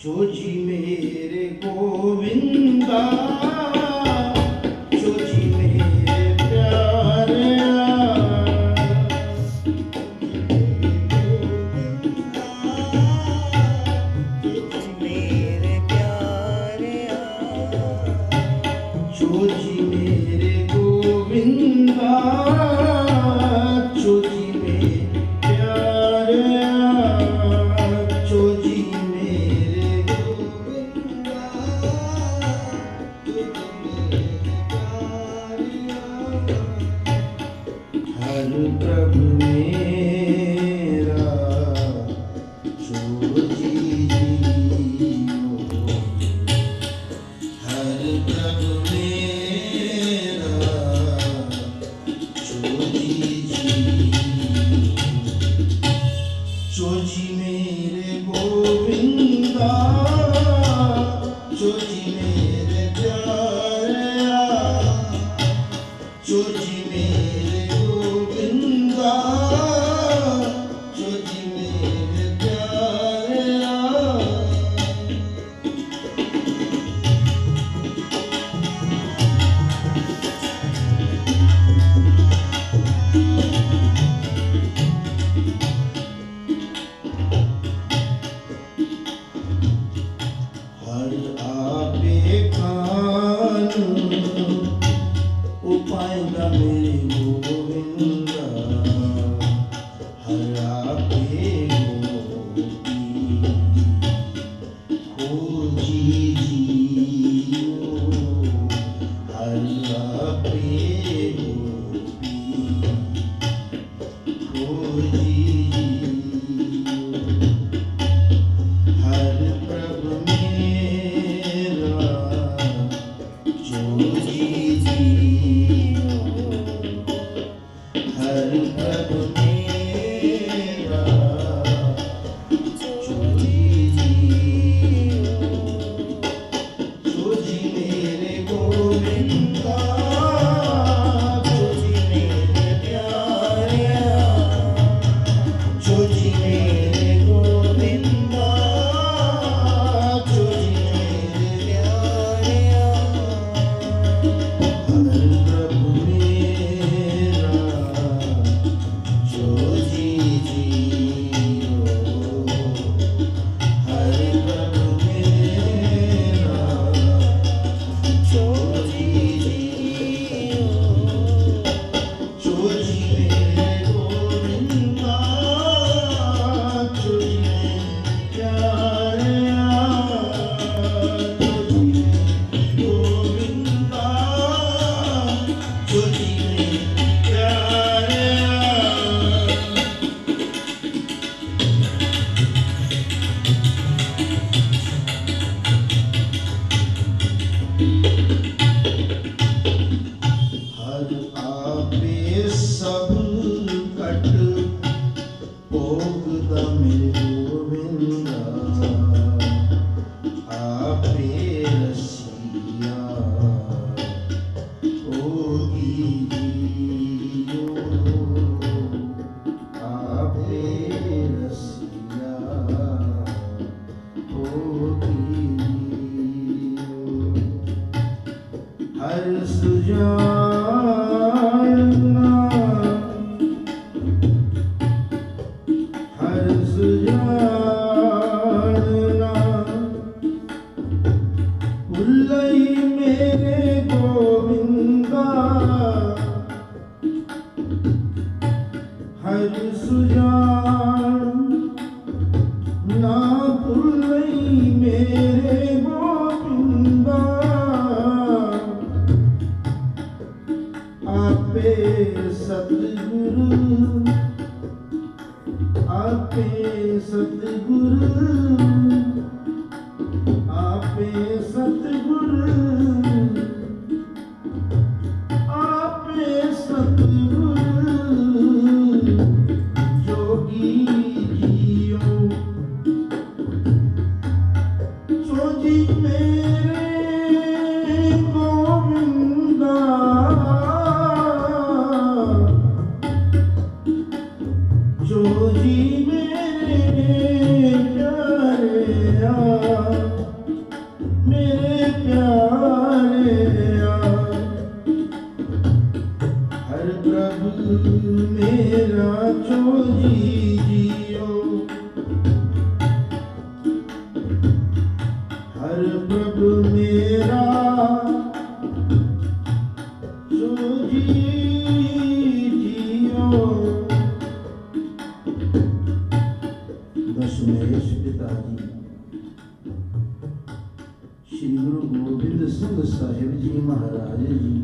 ਜੋ ਜੀ ਮੇਰੇ ਗੋਵਿੰਦਾ de mim. ਸੁਜਾਣ। ਨਾ ਭੁੱਲਈ ਮੇਰੇ ਗੋਪਿੰਦਾ ਆਪੇ ਸਤਿਗੁਰੂ ਆਪੇ ਸਤਿਗੁਰੂ ਆਪੇ ਦਸ਼ਮੇਸ਼ ਪਿਤਾ ਜੀ ਸ੍ਰੀ ਗੁਰੂ ਗੋਬਿੰਦ ਸਿੰਘ ਸਾਹਿਬ ਜੀ ਮਹਾਰਾਜ ਜੀ